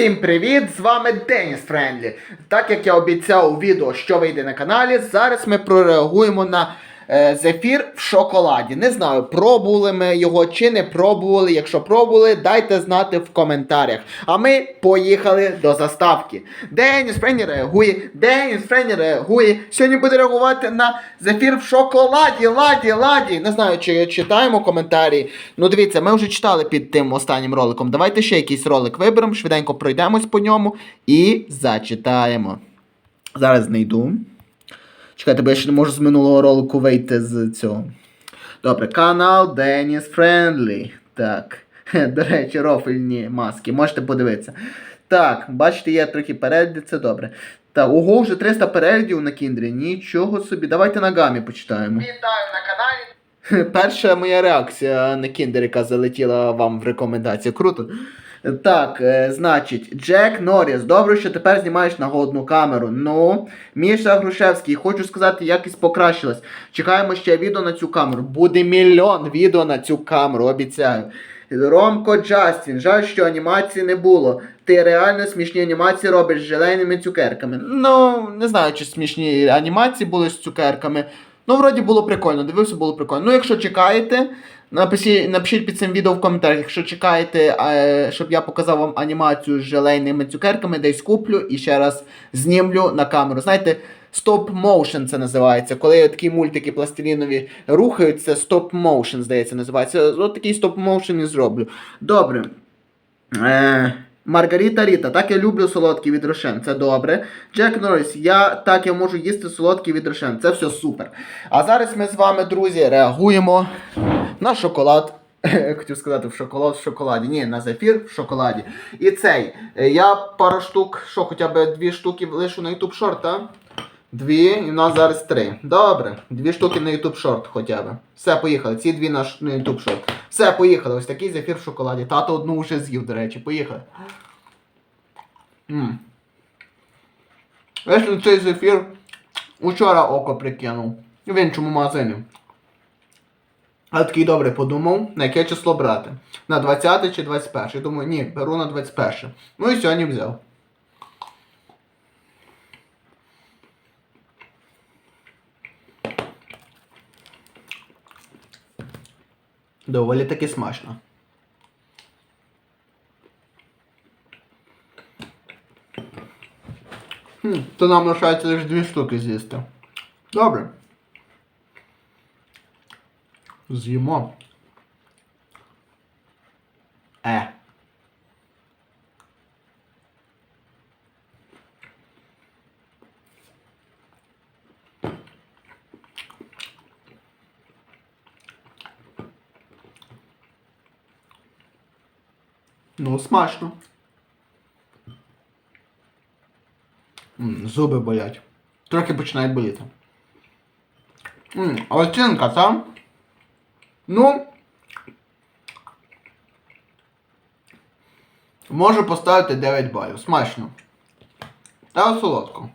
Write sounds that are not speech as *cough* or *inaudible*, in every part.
Усім привіт! З вами Деніс Френдлі. Так як я обіцяв у відео, що вийде на каналі, зараз ми прореагуємо на зефір в шоколаді. Не знаю, пробували ми його чи не пробували. Якщо пробували, дайте знати в коментарях. А ми поїхали до заставки. Деніс Френдлі реагує, Деніс Френдлі реагує. Сьогодні буде реагувати на зефір в шоколаді, ладі, ладі. Не знаю, чи читаємо коментарі. Ну дивіться, ми вже читали під тим останнім роликом. Давайте ще якийсь ролик виберемо, швиденько пройдемось по ньому і зачитаємо. Зараз знайду. Чекайте, бо я ще не можу з минулого ролику вийти з цього. Добре, канал Деніс Friendly. Так. До речі, рофельні маски. Можете подивитися. Так, бачите, є трохи переглядів, це добре. Так, ого, вже 300 переглядів на кіндрі. Нічого собі. Давайте на гамі почитаємо. Вітаю на каналі. Перша моя реакція на кіндер, яка залетіла вам в рекомендацію. Круто. Так, е, значить, Джек Норріс, добре, що тепер знімаєш нагодну камеру. Ну, Міша Грушевський, хочу сказати, якість покращилась. Чекаємо ще відео на цю камеру. Буде мільйон відео на цю камеру, обіцяю. Ромко Джастін, жаль, що анімації не було. Ти реально смішні анімації робиш з желейними цукерками. Ну, не знаю, чи смішні анімації були з цукерками. Ну, вроді було прикольно, дивився, було прикольно. Ну, якщо чекаєте, напишіть, напишіть під цим відео в коментарях, якщо чекаєте, е, щоб я показав вам анімацію з желейними цукерками, десь куплю і ще раз знімлю на камеру. Знаєте, стоп моушен це називається. Коли такі мультики пластилінові рухаються, стоп моушен, здається, називається. От такий стоп моушен і зроблю. Добре. Е, Маргарита Ріта, так я люблю солодкий від Рошен, це добре. Джек Норріс, я так я можу їсти солодкий від Рошен, це все супер. А зараз ми з вами, друзі, реагуємо на шоколад. *laughs* Хотів сказати в шоколад в шоколаді. Ні, на зефір в шоколаді. І цей. е, Я пару штук, що хоча б дві штуки лишу на YouTube шорт? Дві, і в нас зараз три. Добре. Дві штуки на YouTube Short хоча б. Все, поїхали. Ці дві на, на YouTube Short. Все, поїхали. Ось такий зефір в шоколаді. Тато одну вже з'їв, до речі. Поїхали. Якщо цей зефір учора око прикинув. В іншому магазині. А такий добре подумав, на яке число брати. На 20 чи 21. Я Думаю, ні, беру на 21. Ну і сьогодні взяв. Доволі таки смачно. Хм, то нам лишається лише дві штуки з'їсти. Добре. З'їмо. Е. Ну, смачно. Зуби болять. Трохи починають боліти. М, оцінка, та? Ну. Можу поставити 9 балів. Смачно. Та солодко.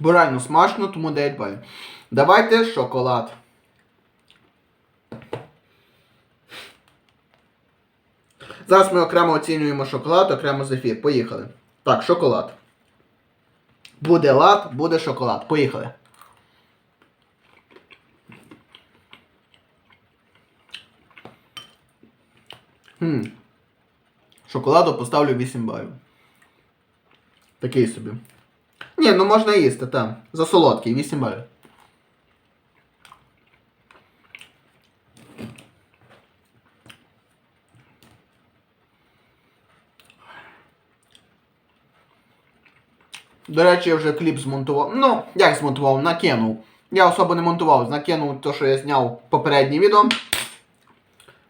Бо реально смачно, тому 9 балів. Давайте шоколад. Зараз ми окремо оцінюємо шоколад, окремо зефір. Поїхали. Так, шоколад. Буде лад, буде шоколад. Поїхали. Хм. Шоколаду поставлю 8 балів. Такий собі. Ні, ну можна їсти, там. За солодкий, 8 балів. До речі, я вже кліп змонтував. Ну, як змонтував, накинув. Я особо не монтував, накинув те, що я зняв попереднє відео.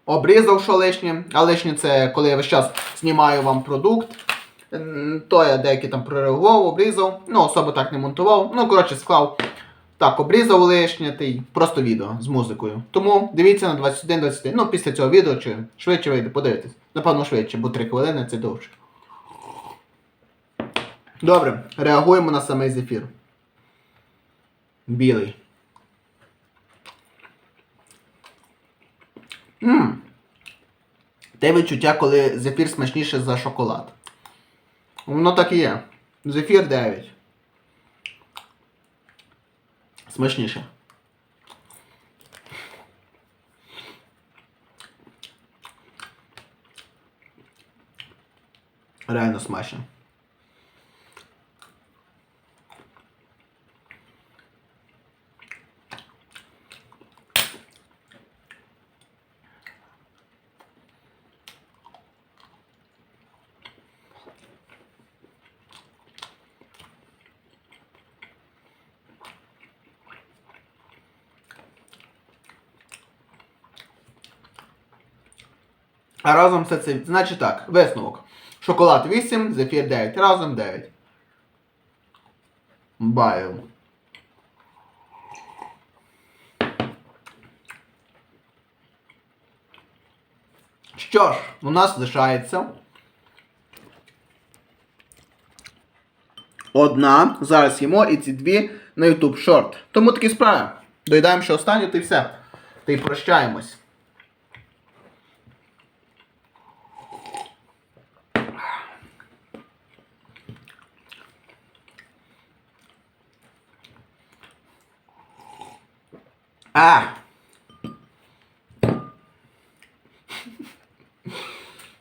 Обрізав, що лишнє. А лишнє це коли я весь час знімаю вам продукт. То я деякі там прореагував, обрізав. Ну, особо так не монтував. Ну, коротше, склав. Так, обрізав лишнє, та й просто відео з музикою. Тому дивіться на 21-21. Ну, після цього відео чи швидше вийде, подивитись. Напевно, швидше, бо 3 хвилини це довше. Добре, реагуємо на самий зефір. Білий. Ммм. Те відчуття, коли зефір смачніше за шоколад. Воно так і є. Зефір 9. Смачніше. Реально смачно. А разом все це. Значить так, висновок. Шоколад 8, зефір 9. Разом 9. Баю. Що ж, у нас лишається. Одна. Зараз їмо і ці дві на YouTube Short. Тому такі справи. Доїдаємо ще останню, то й все. Та й прощаємось. А!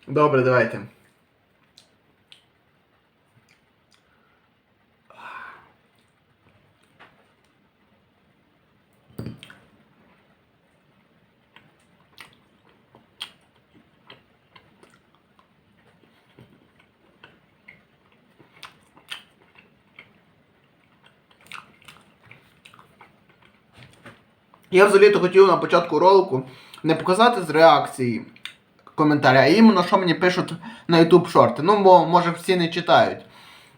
Добре, давайте. Я взагалі-то хотів на початку ролику не показати з реакції коментаря, а іменно, що мені пишуть на YouTube шорти. Ну, бо може всі не читають.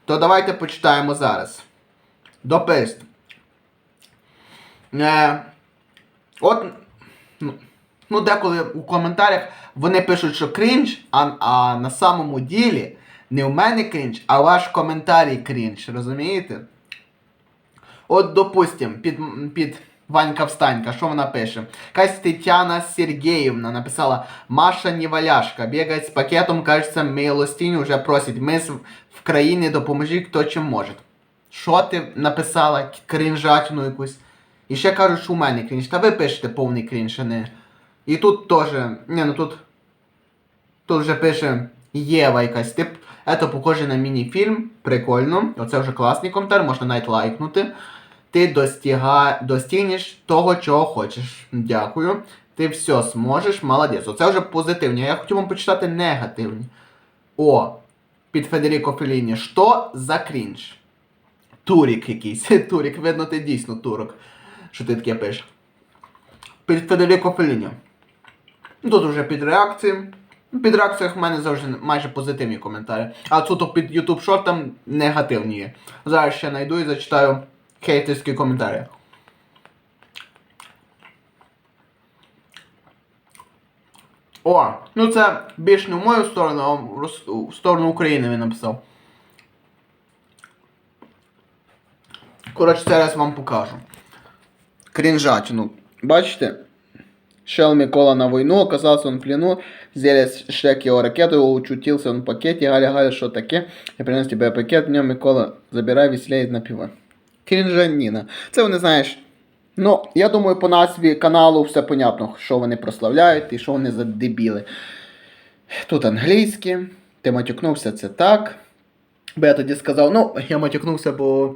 То давайте почитаємо зараз. Допист. Е, от. Ну, ну, деколи у коментарях вони пишуть, що крінж, а, а на самому ділі не в мене крінж, а ваш коментарій крінж, розумієте? От, допустим, під, під Ванька Встанька, що вона пише? Якась Тетяна Сергеївна написала Маша Неваляшка, бігає з пакетом, кажеться, милостиню вже просить. Ми в країні допоможіть, хто чим може. Що ти написала? Крінжатину якусь. І ще кажуть, що у мене крінж. Та ви пишете повний крінж, не. І тут теж. Ні, ну тут. Тут вже пише Єва якась. Тип, це похоже на міні-фільм. Прикольно. Оце вже класний коментар, можна навіть лайкнути. Ти достіга... достигнеш того, чого хочеш. Дякую. Ти все зможеш, молодець. Оце вже позитивні. Я хотів вам почитати негативні. О, під Федеріко Феліні. Що за крінж? Турік якийсь. *laughs* Турік, видно, ти дійсно турок. Що ти таке пишеш? Під Федеріко Феліні. Тут вже під реакції. Під реакціях в мене завжди майже позитивні коментарі. А тут під YouTube шортом негативні. Зараз ще знайду і зачитаю хейтерські коментарі. О, ну це більш не в мою сторону, а в сторону України він написав. Коротше, зараз вам покажу. Крінжатину. Бачите? Шел Микола на войну, оказался он в плену, взяли Шрек его ракету, учутился он в пакете, Галя, Галя, что таке? Я принес тебе пакет, в нем Микола, забирай, веселее напивай. Крінжаніна. Це вони, знаєш. Ну, я думаю, по назві каналу все понятно, що вони прославляють і що вони за дебіли. Тут англійські, ти матюкнувся, це так. Бо я тоді сказав, ну, я матюкнувся, бо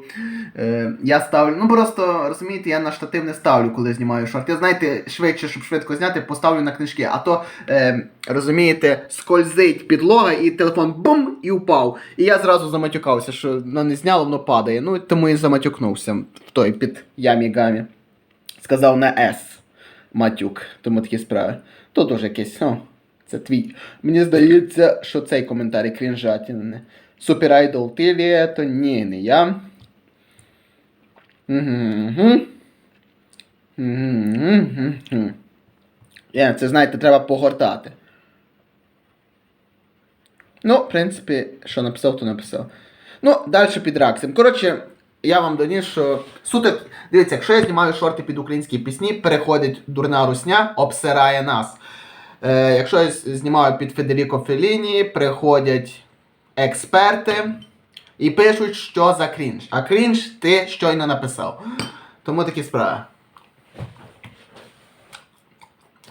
е, я ставлю. Ну просто розумієте, я на штатив не ставлю, коли знімаю шорт. Я знаєте, швидше, щоб швидко зняти, поставлю на книжки. А то, е, розумієте, скользить підлога і телефон бум і упав. І я зразу заматюкався, що воно не зняло, воно падає. Ну, тому і заматюкнувся в той під ямі гамі. Сказав на С. Матюк. Тому такі справи. Тут уже якесь, ну, це твій. Мені здається, що цей коментарі крінжатін. Супер Айдол, ти ли то? Ні, не я. Угу. Угу. Є, це знаєте, треба погортати. Ну, в принципі, що написав, то написав. Ну, далі під реакціям. Коротше, я вам доніс, що суто, дивіться, якщо я знімаю шорти під українські пісні, переходить дурна русня, обсирає нас. Е, якщо я знімаю під Федеріко Феліні, приходять експерти і пишуть, що за крінж. А крінж ти щойно написав. Тому такі справи.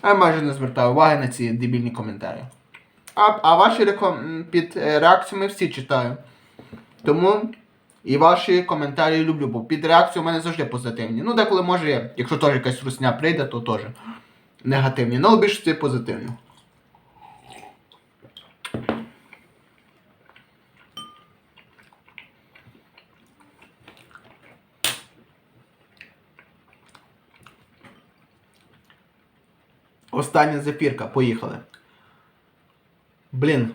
Я майже не звертаю уваги на ці дебільні коментарі. А, а ваші реком... під е, реакціями всі читаю. Тому і ваші коментарі люблю, бо під реакцію у мене завжди позитивні. Ну, деколи може, якщо теж якась русня прийде, то теж негативні. Ну, але більше позитивні. Остання зефірка, поїхали. Блін.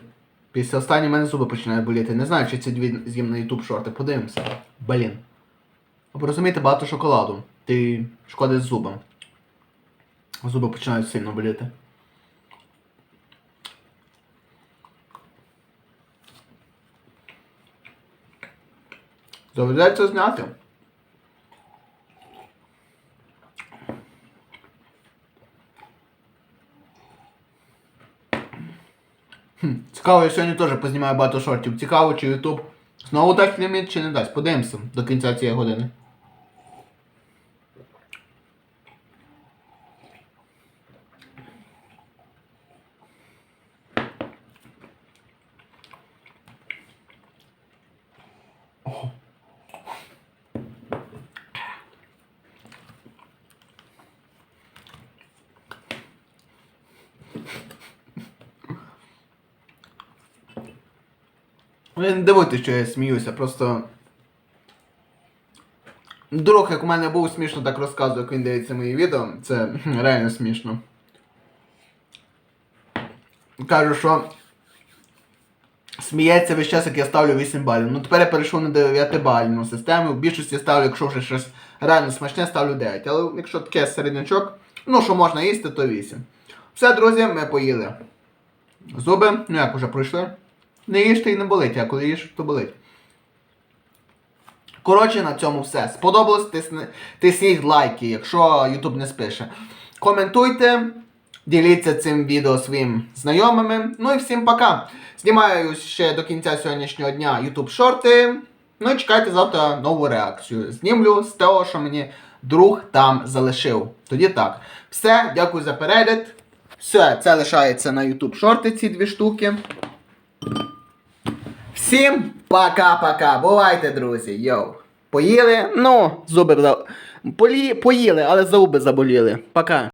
Після останньої мене зуби починають боліти. Не знаю, чи ці дві з'їм на YouTube шорти. Подивимося. Блін. Ви розумієте, багато шоколаду. Ти шкодиш зубам. Зуби починають сильно боліти. Доведеться зняти. Хм, цікаво, я сьогодні теж познімаю багато шортів. Цікаво, чи Ютуб знову дасть ліміт, чи не дасть. Подивимося до кінця цієї години. Ви не дивуйтесь, що я сміюся, просто. Друг, як у мене був смішно так розказує, як він дивиться мої відео, це *laughs* реально смішно. Кажу, що сміється весь час, як я ставлю 8 балів. Ну тепер я перейшов на 9 бальну систему. В більшості ставлю, якщо вже щось реально смачне, ставлю 9. Але якщо таке середнячок, ну що можна їсти, то 8. Все, друзі, ми поїли. Зуби, ну як уже пройшли. Не їжте і не болить, а коли їж, то болить. Коротше, на цьому все. Сподобалось, тисни, тисніть лайки, якщо YouTube не спише. Коментуйте, діліться цим відео своїм знайомими. Ну і всім пока. Знімаю ще до кінця сьогоднішнього дня YouTube шорти. Ну і чекайте завтра нову реакцію. Знімлю з того, що мені друг там залишив. Тоді так. Все, дякую за перегляд. Все, це лишається на YouTube шорти, ці дві штуки. Всім пока-пока. Бувайте, друзі. Йоу. Поїли? Ну, зуби. Полі... поїли, але зуби заболіли. Пока.